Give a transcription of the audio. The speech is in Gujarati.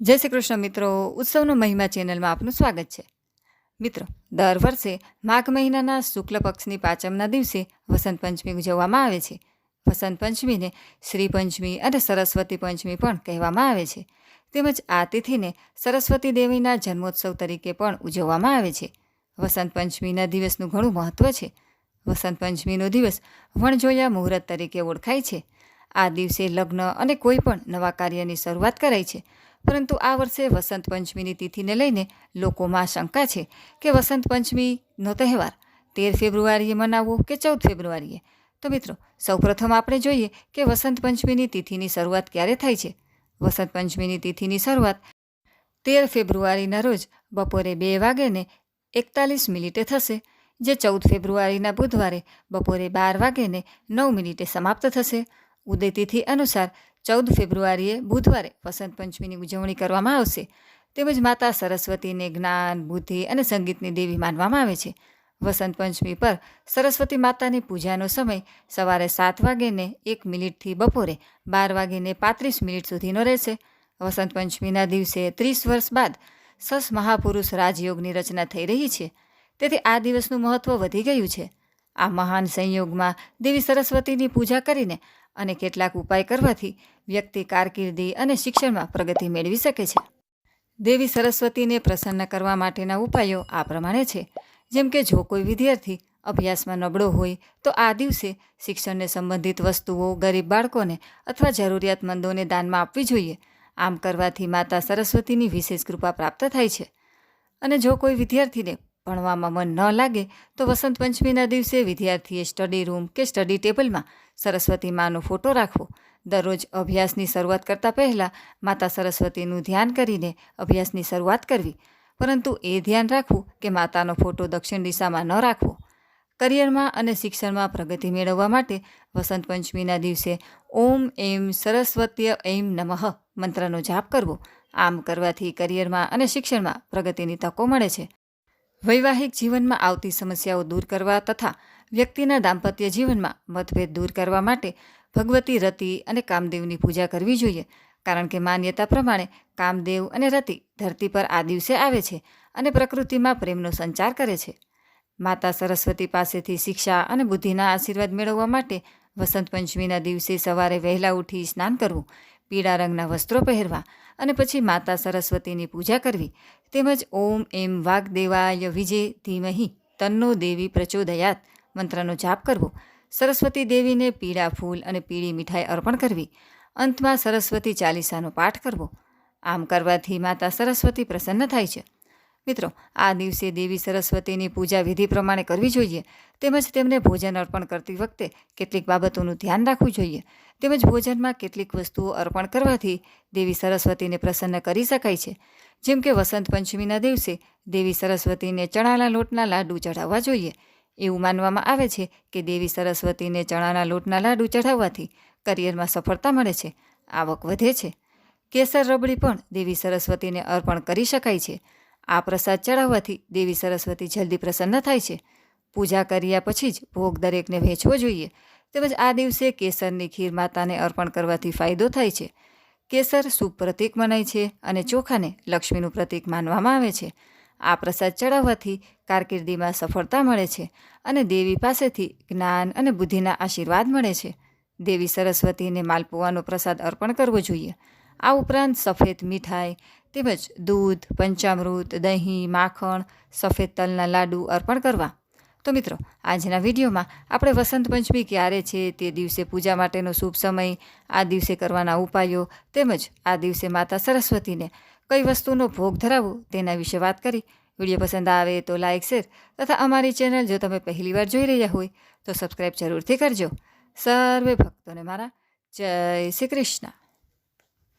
જય શ્રી કૃષ્ણ મિત્રો. ઉત્સવનો મહિમા ચેનલમાં આપનું સ્વાગત છે. મિત્રો, દર વર્ષે માઘ મહિનાના શુક્લ પક્ષની પાંચમના દિવસે વસંત પંચમી ઉજવવામાં આવે છે. વસંત પંચમીને શ્રી પંચમી અને સરસ્વતી પંચમી પણ કહેવામાં આવે છે. તેમજ આ તિથિને સરસ્વતી દેવીના જન્મોત્સવ તરીકે પણ ઉજવવામાં આવે છે. વસંત પંચમીના દિવસનું ઘણું મહત્ત્વ છે. વસંત પંચમીનો દિવસ વણજોયા મુહૂર્ત તરીકે ઓળખાય છે. આ દિવસે લગ્ન અને કોઈ પણ નવા કાર્યની શરૂઆત કરાય છે. પરંતુ આ વર્ષે વસંત પંચમીની તિથિને લઈને લોકોમાં શંકા છે કે વસંત પંચમીનો તહેવાર તેર ફેબ્રુઆરીએ મનાવવો કે ચૌદ ફેબ્રુઆરીએ? તો મિત્રો, સૌપ્રથમ આપણે જોઈએ કે વસંત પંચમીની તિથિની શરૂઆત ક્યારે થાય છે? વસંત પંચમીની તિથિની શરૂઆત તેર ફેબ્રુઆરીના રોજ બપોરે બે વાગેને એકતાલીસ મિનિટે થશે, જે ચૌદ ફેબ્રુઆરીના બુધવારે બપોરે બાર વાગેને નવ મિનિટે સમાપ્ત થશે. ઉદયતિથિ અનુસાર ચૌદ ફેબ્રુઆરીએ બુધવારે વસંત પંચમીની ઉજવણી કરવામાં આવશે. તેમજ માતા સરસ્વતીને જ્ઞાન, બુદ્ધિ અને સંગીતની દેવી માનવામાં આવે છે. વસંત પંચમી પર સરસ્વતી માતાની પૂજાનો સમય સવારે સાત વાગ્યાને એક મિનિટથી બપોરે બાર વાગ્યાને પાંત્રીસ મિનિટ સુધીનો રહેશે. વસંત પંચમીના દિવસે ત્રીસ વર્ષ બાદ સસ મહાપુરુષ રાજયોગની રચના થઈ રહી છે. તેથી આ દિવસનું મહત્ત્વ વધી ગયું છે. આ મહાન સંયોગમાં દેવી સરસ્વતીની પૂજા કરીને અને કેટલાક ઉપાય કરવાથી વ્યક્તિ કારકિર્દી અને શિક્ષણમાં પ્રગતિ મેળવી શકે છે. દેવી સરસ્વતીને પ્રસન્ન કરવા માટેના ઉપાયો આ પ્રમાણે છે. જેમ કે જો કોઈ વિદ્યાર્થી અભ્યાસમાં નબળો હોય, તો આ દિવસે શિક્ષણને સંબંધિત વસ્તુઓ ગરીબ બાળકોને અથવા જરૂરિયાતમંદોને દાનમાં આપવી જોઈએ. આમ કરવાથી માતા સરસ્વતીની વિશેષ કૃપા પ્રાપ્ત થાય છે. અને જો કોઈ વિદ્યાર્થીને ભણવામાં મન ન લાગે તો વસંત પંચમીના દિવસે વિદ્યાર્થીએ સ્ટડી રૂમ કે સ્ટડી ટેબલમાં સરસ્વતી માનો ફોટો રાખવો. દરરોજ અભ્યાસની શરૂઆત કરતાં પહેલાં માતા સરસ્વતીનું ધ્યાન કરીને અભ્યાસની શરૂઆત કરવી. પરંતુ એ ધ્યાન રાખવું કે માતાનો ફોટો દક્ષિણ દિશામાં ન રાખવો. કરિયરમાં અને શિક્ષણમાં પ્રગતિ મેળવવા માટે વસંત પંચમીના દિવસે ઓમ એમ સરસ્વત્ય એમ નમઃ મંત્રનો જાપ કરવો. આમ કરવાથી કરિયરમાં અને શિક્ષણમાં પ્રગતિની તકો મળે છે. વૈવાહિક જીવનમાં આવતી સમસ્યાઓ દૂર કરવા તથા વ્યક્તિના દાંપત્ય જીવનમાં મતભેદ દૂર કરવા માટે ભગવતી રતિ અને કામદેવની પૂજા કરવી જોઈએ. કારણ કે માન્યતા પ્રમાણે કામદેવ અને રતિ ધરતી પર આ દિવસે આવે છે અને પ્રકૃતિમાં પ્રેમનો સંચાર કરે છે. માતા સરસ્વતી પાસેથી શિક્ષા અને બુદ્ધિના આશીર્વાદ મેળવવા માટે વસંત પંચમીના દિવસે સવારે વહેલા ઉઠી સ્નાન કરવું પીળા રંગના વસ્ત્રો પહેરવા અને પછી માતા સરસ્વતીની પૂજા કરવી, તેમજ ઓમ એમ વાગદેવાય વિજે ધીમહી તન્નો દેવી પ્રચોદયાત મંત્રનો જાપ કરવો, સરસ્વતી દેવીને પીળા ફૂલ અને પીળી મીઠાઈ અર્પણ કરવી, અંતમાં સરસ્વતી ચાલીસાનો પાઠ કરવો. આમ કરવાથી માતા સરસ્વતી પ્રસન્ન થાય છે. મિત્રો, આ દિવસે દેવી સરસ્વતીની પૂજા વિધિ પ્રમાણે કરવી જોઈએ. તેમજ તેમને ભોજન અર્પણ કરતી વખતે કેટલીક બાબતોનું ધ્યાન રાખવું જોઈએ. તેમજ ભોજનમાં કેટલીક વસ્તુઓ અર્પણ કરવાથી દેવી સરસ્વતીને પ્રસન્ન કરી શકાય છે. જેમ કે વસંત પંચમીના દિવસે દેવી સરસ્વતીને ચણાના લોટના લાડુ ચઢાવવા જોઈએ. એવું માનવામાં આવે છે કે દેવી સરસ્વતીને ચણાના લોટના લાડુ ચઢાવવાથી કરિયરમાં સફળતા મળે છે, આવક વધે છે. કેસર રબડી પણ દેવી સરસ્વતીને અર્પણ કરી શકાય છે. આ પ્રસાદ ચઢાવવાથી દેવી સરસ્વતી જલ્દી પ્રસન્ન થાય છે. પૂજા કર્યા પછી જ ભોગ દરેકને વહેંચવો જોઈએ. તેમજ આ દિવસે કેસરની ખીર માતાને અર્પણ કરવાથી ફાયદો થાય છે. કેસર શુભ પ્રતીક મનાય છે અને ચોખાને લક્ષ્મીનું પ્રતીક માનવામાં આવે છે. આ પ્રસાદ ચડાવવાથી કારકિર્દીમાં સફળતા મળે છે અને દેવી પાસેથી જ્ઞાન અને બુદ્ધિના આશીર્વાદ મળે છે. દેવી સરસ્વતીને માલપુવાનો પ્રસાદ અર્પણ કરવો જોઈએ. આ ઉપરાંત સફેદ મીઠાઈ, તેમજ દૂધ, પંચામૃત, દહીં, માખણ, સફેદ તલના લાડુ અર્પણ કરવા. તો મિત્રો, આજના વિડીયોમાં આપણે વસંત પંચમી ક્યારે છે તે દિવસે પૂજા માટેનો શુભ સમય, આ દિવસે કરવાના ઉપાયો, તેમજ આ દિવસે માતા સરસ્વતીને કઈ વસ્તુનો ભોગ ધરાવવો તેના વિશે વાત કરી. વીડિયો પસંદ આવે તો લાઇક શેર તથા અમારી ચેનલ જો તમે પહેલીવાર જોઈ રહ્યા હોય તો સબસ્ક્રાઈબ જરૂરથી કરજો. સર્વે ભક્તોને મારા જય શ્રી કૃષ્ણ.